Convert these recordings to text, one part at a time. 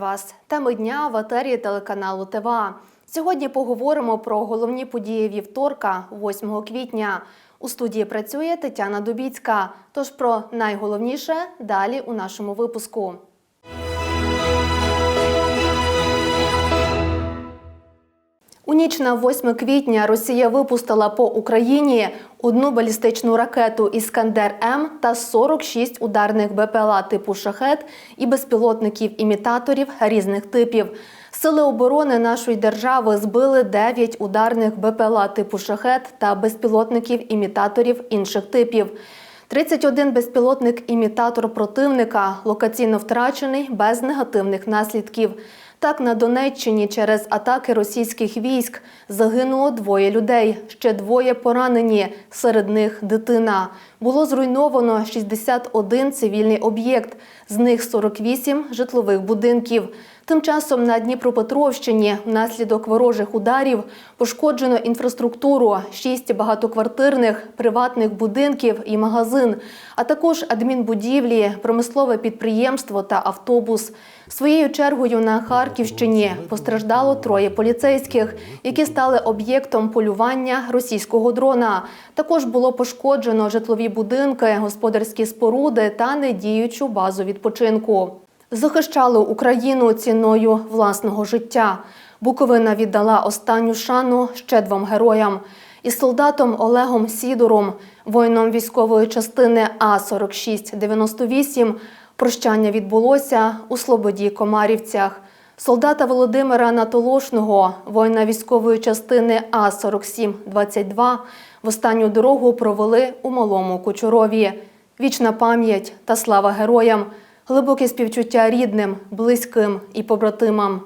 Вас! Теми дня в етері телеканалу ТВА. Сьогодні поговоримо про головні події вівторка, 8 квітня. У студії працює Тетяна Дубіцька. Тож про найголовніше далі у нашому випуску. У ніч на 8 квітня Росія випустила по Україні одну балістичну ракету Іскандер М та 46 ударних БПЛА типу шахет і безпілотників-імітаторів різних типів. Сили оборони нашої держави збили 9 ударних БПЛА типу шахет та безпілотників-імітаторів інших типів. 31 безпілотник-імітатор противника локаційно втрачений без негативних наслідків. Так, на Донеччині через атаки російських військ загинуло двоє людей, ще двоє поранені, серед них дитина. Було зруйновано 61 цивільний об'єкт, з них 48 житлових будинків. Тим часом на Дніпропетровщині внаслідок ворожих ударів пошкоджено інфраструктуру, шість багатоквартирних приватних будинків і магазин, а також адмінбудівлі, промислове підприємство та автобус. Своєю чергою на Харківщині постраждало троє поліцейських, які стали об'єктом полювання російського дрона. Також було пошкоджено житлові будинки, господарські споруди та недіючу базу відпочинку. Захищали Україну ціною власного життя. Буковина віддала останню шану ще двом героям. Із солдатом Олегом Сідором, воїном військової частини А-4698, прощання відбулося у Слободі Комарівцях. Солдата Володимира Натолошного, воїна військової частини А-4722, в останню дорогу провели у Малому Кучурові. Вічна пам'ять та слава героям, глибоке співчуття рідним, близьким і побратимам.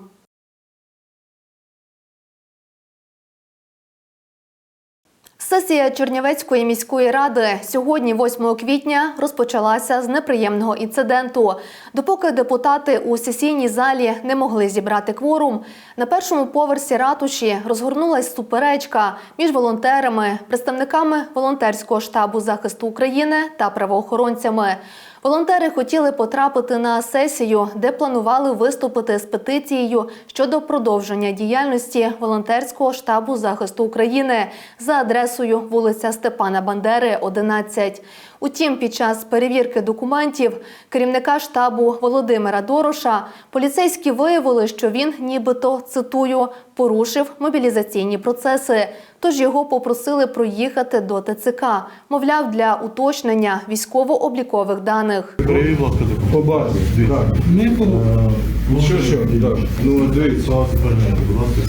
Сесія Чернівецької міської ради сьогодні, 8 квітня, розпочалася з неприємного інциденту. Допоки депутати у сесійній залі не могли зібрати кворум, на першому поверсі ратуші розгорнулась суперечка між волонтерами, представниками волонтерського штабу захисту України та правоохоронцями. Волонтери хотіли потрапити на сесію, де планували виступити з петицією щодо продовження діяльності волонтерського штабу захисту України за адресою вулиця Степана Бандери, 11. Утім, під час перевірки документів керівника штабу Володимира Дороша поліцейські виявили, що він, нібито цитую, порушив мобілізаційні процеси. Тож його попросили проїхати до ТЦК, мовляв, для уточнення військово-облікових даних. Привіт, ласка, По базі, так. Ми по Що, що, так. Ну, дивіться. Будь ласка,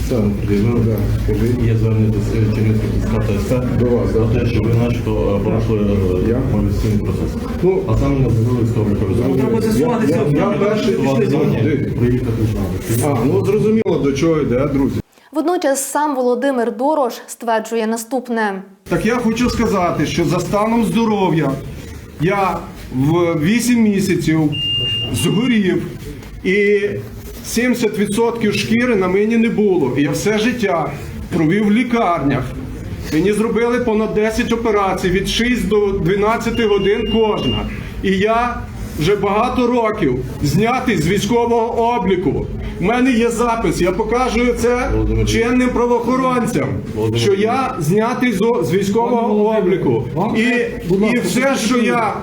да, скажіть. Є звернення до Чернівського ТСК До вас, про да. те, що ви начебто порушили е, процес. Ну, А саме не зробили військово-облікові Треба дані. з'ясувати Я, я, я перший пішли приїхати з нами. А, ну зрозуміло, до чого йде, друзі. Водночас сам Володимир Дорош стверджує наступне. Так я хочу сказати, що за станом здоров'я я в 8 місяців згорів і 70% шкіри на мені не було. Я все життя провів в лікарнях. Мені зробили понад 10 операцій від 6 до 12 годин кожна. І я вже багато років знятий з військового обліку. У мене є запис, я покажу це Володимир. чинним правоохоронцям, Володимир. що я знятий з, з військового обліку. І, і все, що я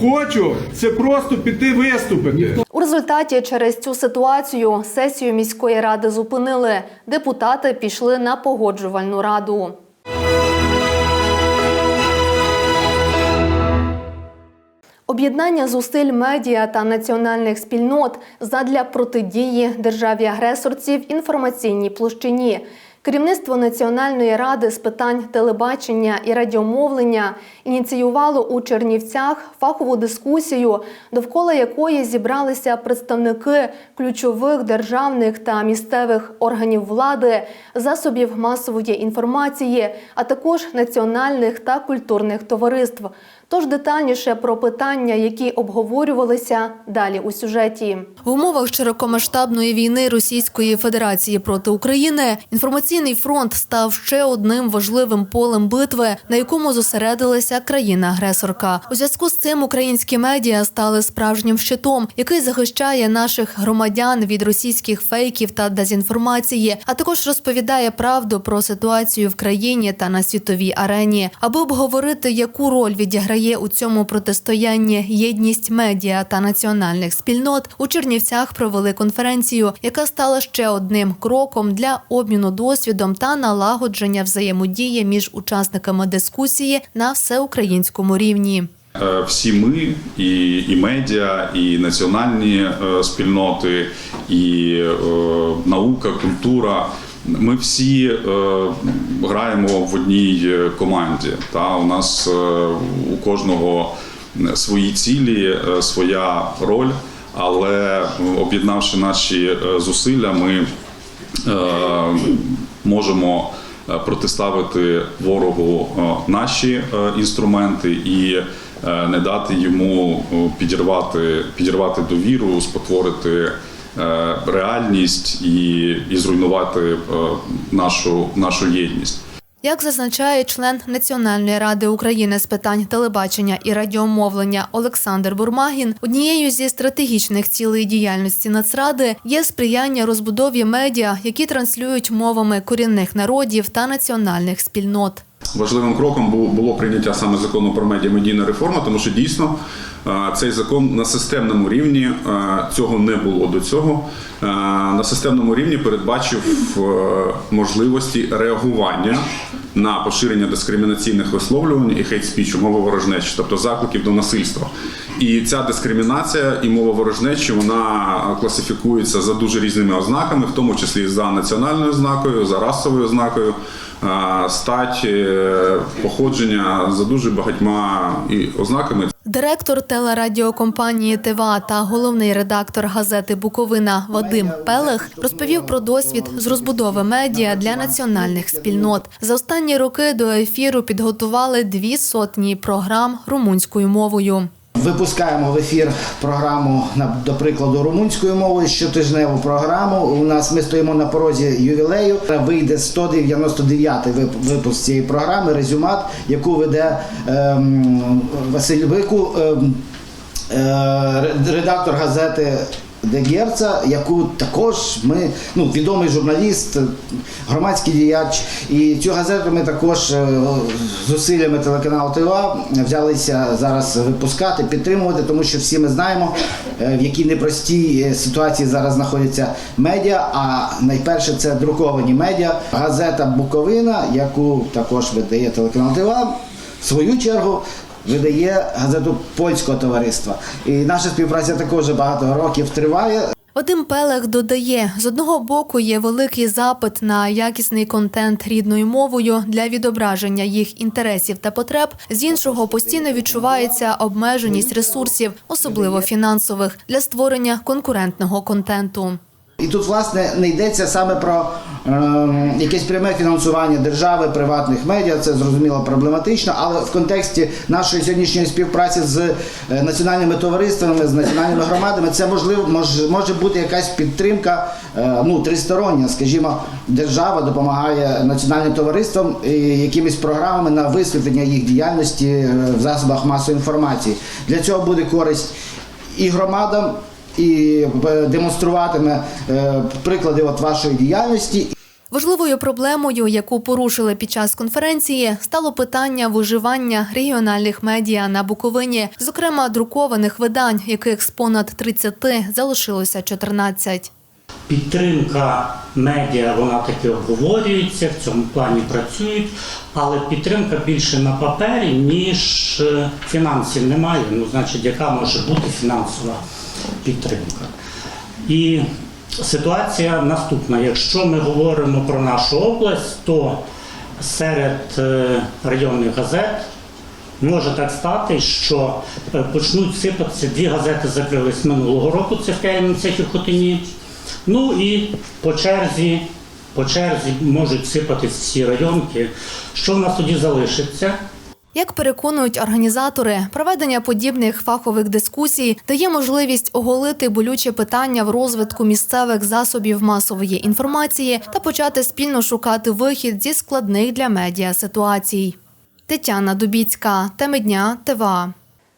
хочу, це просто піти виступити. У результаті через цю ситуацію сесію міської ради зупинили. Депутати пішли на погоджувальну раду. Об'єднання зусиль медіа та національних спільнот задля протидії державі агресорців інформаційній площині. Керівництво Національної ради з питань телебачення і радіомовлення ініціювало у Чернівцях фахову дискусію, довкола якої зібралися представники ключових державних та місцевих органів влади, засобів масової інформації, а також національних та культурних товариств. Тож детальніше про питання, які обговорювалися далі у сюжеті. В умовах широкомасштабної війни Російської Федерації проти України інформаційний фронт став ще одним важливим полем битви, на якому зосередилася країна-агресорка. У зв'язку з цим українські медіа стали справжнім щитом, який захищає наших громадян від російських фейків та дезінформації, а також розповідає правду про ситуацію в країні та на світовій арені, аби обговорити, яку роль відіграє у цьому протистоянні єдність медіа та національних спільнот. У Чернівцях провели конференцію, яка стала ще одним кроком для обміну досвідом та налагодження взаємодії між учасниками дискусії на всеукраїнському рівні. Е, Всі ми, і, і медіа, і національні е, спільноти, і е, наука, культура. Ми всі е, граємо в одній е, команді. Та у нас е, у кожного свої цілі, е, своя роль, але об'єднавши наші е, зусилля, ми е, можемо е, протиставити ворогу наші інструменти і не дати йому підірвати, підірвати довіру, спотворити реальність і, і зруйнувати е, нашу, нашу єдність. Як зазначає член Національної ради України з питань телебачення і радіомовлення Олександр Бурмагін, однією зі стратегічних цілей діяльності Нацради є сприяння розбудові медіа, які транслюють мовами корінних народів та національних спільнот. Важливим кроком було прийняття саме закону про медіамедійну реформу, тому що дійсно е, цей закон на системному рівні е, цього не було до цього. е, На системному рівні передбачив можливості реагування на поширення дискримінаційних висловлювань і хейт-спічу, мови ворожнечі, тобто закликів до насильства. І ця дискримінація і мова ворожнечі вона класифікується за дуже різними ознаками, в тому числі за національною ознакою, за расовою ознакою, стать, е, походження за дуже багатьма і ознаками. Директор телерадіокомпанії ТВА та головний редактор газети Буковина Вадим Пелех розповів про досвід з розбудови медіа для національних спільнот. За останні роки до ефіру підготували дві сотні програм румунською мовою. Випускаємо в ефір програму до прикладу румунською мовою. Щотижневу програму. У нас ми стоїмо на порозі ювілею. Вийде 199-й вип- випуск цієї програми. Резюмат, яку веде ем, Василь Вику, ем, е, редактор газети. Де Герца, яку також ми, ну відомий журналіст, громадський діяч, і цю газету ми також е, зусиллями телеканалу ТВА взялися зараз випускати, підтримувати, тому що всі ми знаємо, е, в якій непростій е, ситуації зараз знаходяться медіа. А найперше це друковані медіа. Газета Буковина, яку також видає телеканал ТВА, в свою чергу видає газету польського товариства. І наша співпраця також багато років триває. Вадим Пелех додає, з одного боку є великий запит на якісний контент рідною мовою для відображення їх інтересів та потреб. З іншого постійно відчувається обмеженість ресурсів, особливо фінансових, для створення конкурентного контенту. І тут, власне, не йдеться саме про е, якесь пряме фінансування держави, приватних медіа, це зрозуміло проблематично, але в контексті нашої сьогоднішньої співпраці з е, національними товариствами, з національними громадами, це можливо може, може бути якась підтримка е, ну, тристороння. Скажімо, держава допомагає національним товариствам е, якимись програмами на висвітлення їх діяльності е, в засобах масової інформації. Для цього буде користь і громадам, і е, демонструватиме е, приклади от вашої діяльності. Важливою проблемою, яку порушили під час конференції, стало питання виживання регіональних медіа на Буковині, зокрема друкованих видань, яких з понад 30 залишилося 14. Підтримка медіа, вона таки обговорюється, в цьому плані працюють, але підтримка більше на папері, ніж е, фінансів немає. Ну, значить, яка може бути фінансова підтримка? І ситуація наступна. Якщо ми говоримо про нашу область, то серед е, районних газет Може так стати, що е, почнуть сипатися. Дві газети закрились минулого року, це в Київниці і Хотині. Ну і по черзі, по черзі можуть сипатись всі районки. Що в нас тоді залишиться? Як переконують організатори, проведення подібних фахових дискусій дає можливість оголити болюче питання в розвитку місцевих засобів масової інформації та почати спільно шукати вихід зі складних для медіа ситуацій. Тетяна Дубіцька, теми дня ТВА.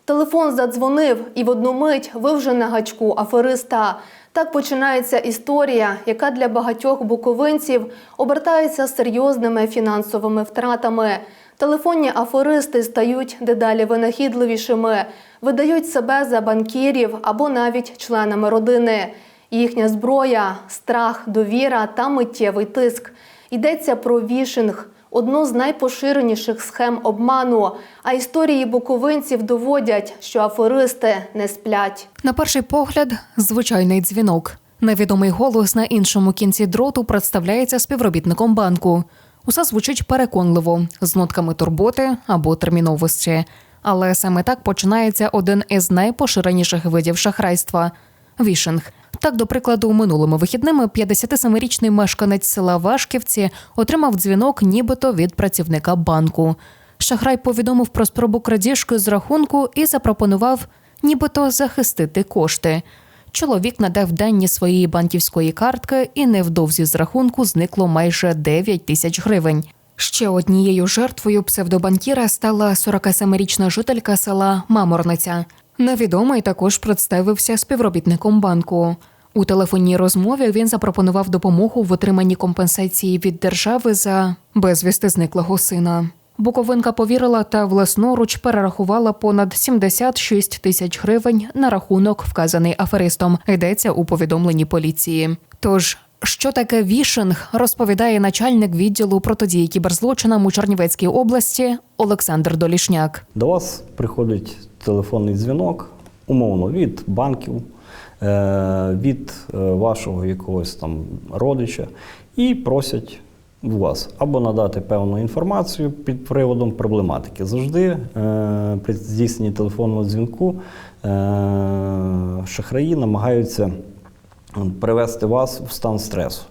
Телефон задзвонив, і в одну мить ви вже на гачку афериста. Так починається історія, яка для багатьох буковинців обертається серйозними фінансовими втратами. Телефонні аферисти стають дедалі винахідливішими, видають себе за банкірів або навіть членами родини. Їхня зброя страх, довіра та миттєвий тиск. Йдеться про вішинг одну з найпоширеніших схем обману. А історії буковинців доводять, що аферисти не сплять. На перший погляд, звичайний дзвінок. Невідомий голос на іншому кінці дроту представляється співробітником банку. Усе звучить переконливо, з нотками турботи або терміновості. Але саме так починається один із найпоширеніших видів шахрайства вішинг. Так, до прикладу, минулими вихідними 57-річний мешканець села Вашківці отримав дзвінок, нібито від працівника банку. Шахрай повідомив про спробу крадіжки з рахунку і запропонував нібито захистити кошти. Чоловік надав дані своєї банківської картки, і невдовзі з рахунку зникло майже 9 тисяч гривень. Ще однією жертвою псевдобанкіра стала 47-річна жителька села Маморниця. Невідомий також представився співробітником банку. У телефонній розмові він запропонував допомогу в отриманні компенсації від держави за безвісти зниклого сина. Буковинка повірила та власноруч перерахувала понад 76 тисяч гривень на рахунок, вказаний аферистом. Йдеться у повідомленні поліції. Тож, що таке вішинг, розповідає начальник відділу протидії кіберзлочинам у Чернівецькій області Олександр Долішняк. До вас приходить телефонний дзвінок, умовно, від банків, е, від е, вашого якогось там родича, і просять у вас або надати певну інформацію під приводом проблематики. Завжди е, при здійсненні телефонного дзвінку е, шахраї намагаються привести вас в стан стресу.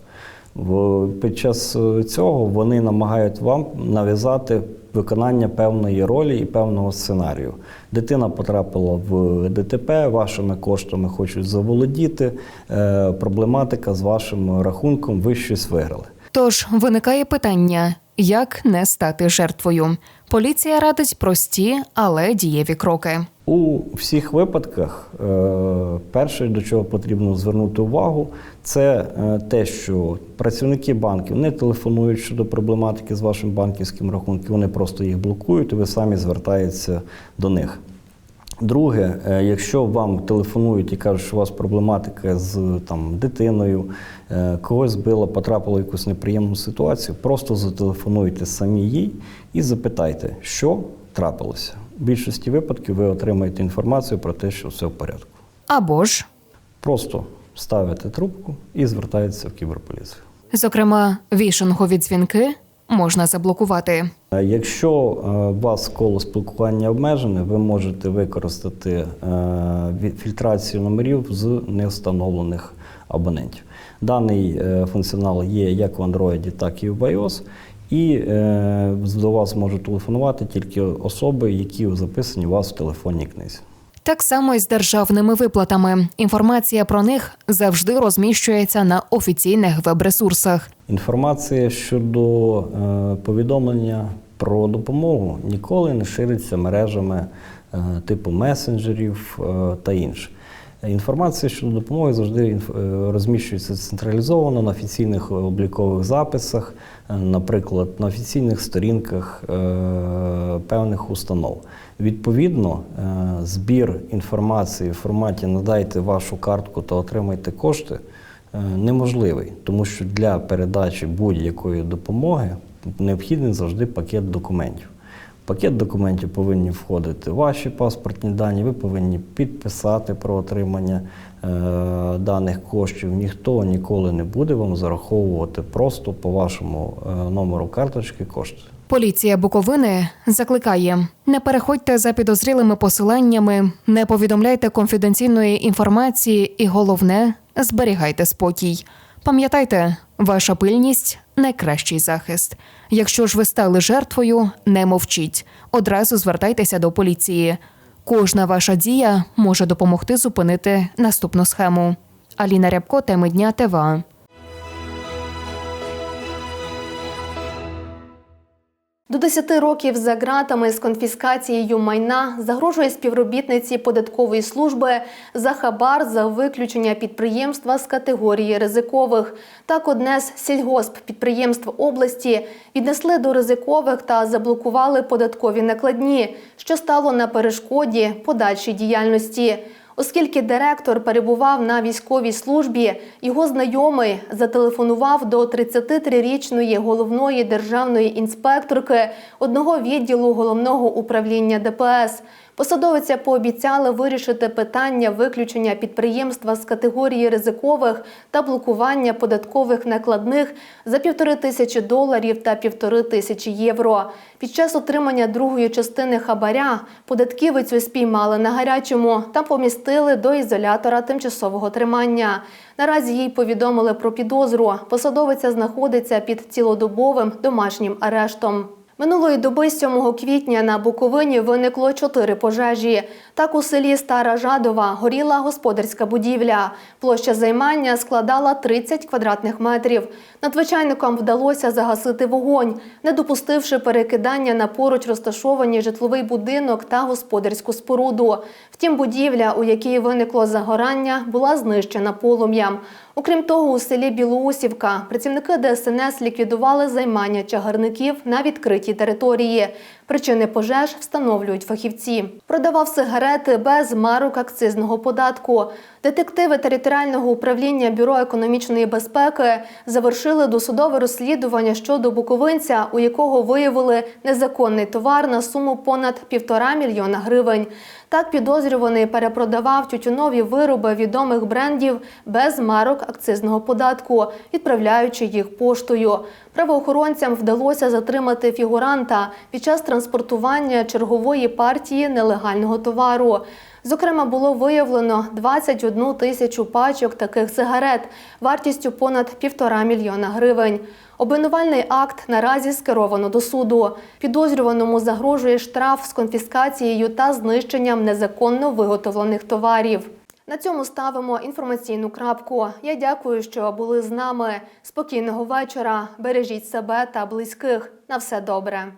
В- Під час е, цього вони намагають вам нав'язати виконання певної ролі і певного сценарію. Дитина потрапила в ДТП, вашими коштами хочуть заволодіти. е, Проблематика з вашим рахунком, ви щось виграли. Тож виникає питання: як не стати жертвою? Поліція радить прості, але дієві кроки. У всіх випадках е, перше, до чого потрібно звернути увагу, це е, те, що працівники банків не телефонують щодо проблематики з вашим банківським рахунком, вони просто їх блокують, і ви самі звертаєтеся до них. Друге, е, якщо вам телефонують і кажуть, що у вас проблематика з там, дитиною, е, когось збила, потрапила в якусь неприємну ситуацію, просто зателефонуйте самі їй і запитайте, що трапилося. В більшості випадків ви отримаєте інформацію про те, що все в порядку. Або ж, Просто ставите трубку і звертаєтеся в кіберполіцію. зокрема, вішингові дзвінки можна заблокувати. Е, Якщо е, вас коло спілкування обмежене, ви можете використати е, фільтрацію номерів з невстановлених абонентів. Даний функціонал є як в Android, так і в iOS. І до вас можуть телефонувати тільки особи, які записані у вас в телефонній книзі. Так само і з державними виплатами. Інформація про них завжди розміщується на офіційних веб-ресурсах. Інформація щодо е, повідомлення про допомогу ніколи не шириться мережами е, типу месенджерів е, та інше. Інформація щодо допомоги завжди е, розміщується централізовано на офіційних облікових записах, наприклад, на офіційних сторінках е, певних установ. Відповідно, е, збір інформації в форматі надайте вашу картку та отримайте кошти неможливий, тому що для передачі будь-якої допомоги необхідний завжди пакет документів. Пакет документів повинні входити ваші паспортні дані, ви повинні підписати про отримання е, даних коштів. Ніхто ніколи не буде вам зараховувати просто по вашому е, номеру карточки кошти. Поліція Буковини закликає: не переходьте за підозрілими посиланнями, не повідомляйте конфіденційної інформації, і головне зберігайте спокій. Пам'ятайте, Ваша пильність найкращий захист. Якщо ж ви стали жертвою, не мовчіть. Одразу звертайтеся до поліції. Кожна ваша дія може допомогти зупинити наступну схему. Аліна Рябко, теми дня ТВА. 10 років за ґратами з конфіскацією майна загрожує співробітниці податкової служби за хабар за виключення підприємства з категорії ризикових. Так, одне з сільгосппідприємств області віднесли до ризикових та заблокували податкові накладні, що стало на перешкоді подальшій діяльності. Оскільки директор перебував на військовій службі, його знайомий зателефонував до 33-річної головної державної інспекторки одного відділу головного управління ДПС. Посадовиця пообіцяла вирішити питання виключення підприємства з категорії ризикових та блокування податкових накладних за півтори тисячі доларів та півтори тисячі євро. Під час отримання другої частини хабаря податківицю спіймали на гарячому та помістили до ізолятора тимчасового тримання. Наразі їй повідомили про підозру. Посадовиця знаходиться під цілодобовим домашнім арештом. Минулої доби 7 квітня на Буковині виникло чотири пожежі. Так у селі Стара Жадова горіла господарська будівля. Площа займання складала 30 квадратних метрів. Надзвичайникам вдалося загасити вогонь, не допустивши перекидання на поруч розташовані житловий будинок та господарську споруду. Втім, будівля, у якій виникло загорання, була знищена полум'ям. Окрім того, у селі Білоусівка працівники ДСНС ліквідували займання чагарників на відкритій території. Причини пожеж встановлюють фахівці. Продавав сигарети без марок акцизного податку. Детективи територіального управління Бюро економічної безпеки завершили досудове розслідування щодо буковинця, у якого виявили незаконний товар на суму понад півтора мільйона гривень. Так підозрюваний перепродавав тютюнові вироби відомих брендів без марок акцизного податку, відправляючи їх поштою. Правоохоронцям вдалося затримати фігуранта під час транспортування чергової партії нелегального товару. Зокрема, було виявлено 21 тисячу пачок таких сигарет вартістю понад півтора мільйона гривень. Обвинувальний акт наразі скеровано до суду. Підозрюваному загрожує штраф з конфіскацією та знищенням незаконно виготовлених товарів. На цьому ставимо інформаційну крапку. Я дякую, що були з нами. Спокійного вечора. Бережіть себе та близьких. На все добре.